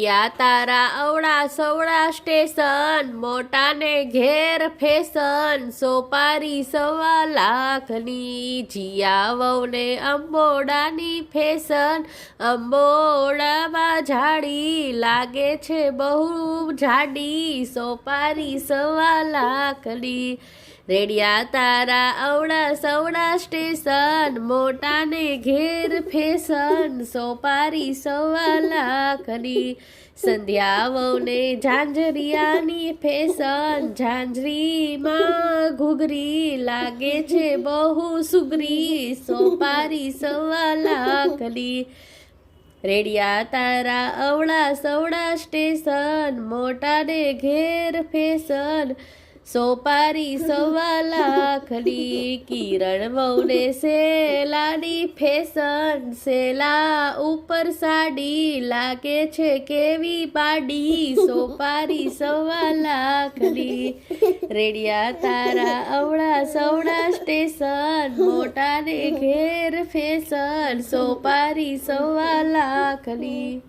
રેડિયા તારા અવળા સવળા સ્ટેશન, મોટાને ઘેર ફેશન, સોપારી સવા લાખની જીયા વહુને અંબોડાની ફેશન. અંબોડામાં ઝાડી લાગે છે બહુ જાડી સોપારી સવા લાખની રેડિયા તારા અવળા સવડા સ્ટેશન, મોટાને ઘેર ફેશન, સોપારી સવા લાખની. સંધ્યા વહુને ઝાંઝરિયાની ફેશન, ઝાંઝરીમાં ઘૂઘરી લાગે છે બહુ સુગરી, સોપારી સવા લાખની. રેડિયા તારા અવળા સવડા સ્ટેશન, મોટાને ઘેર ફેશન સોપારી સવા લાખની કિરણ વહુને સેલાની ફેશન સેલા ઉપર સાડી લાગે છે કેવી પાડી? સોપારી સવા લાખની રેડિયા તારા અવળા સવડા સ્ટેશન, મોટાને ઘેર ફેશન, સોપારી સવા લાખની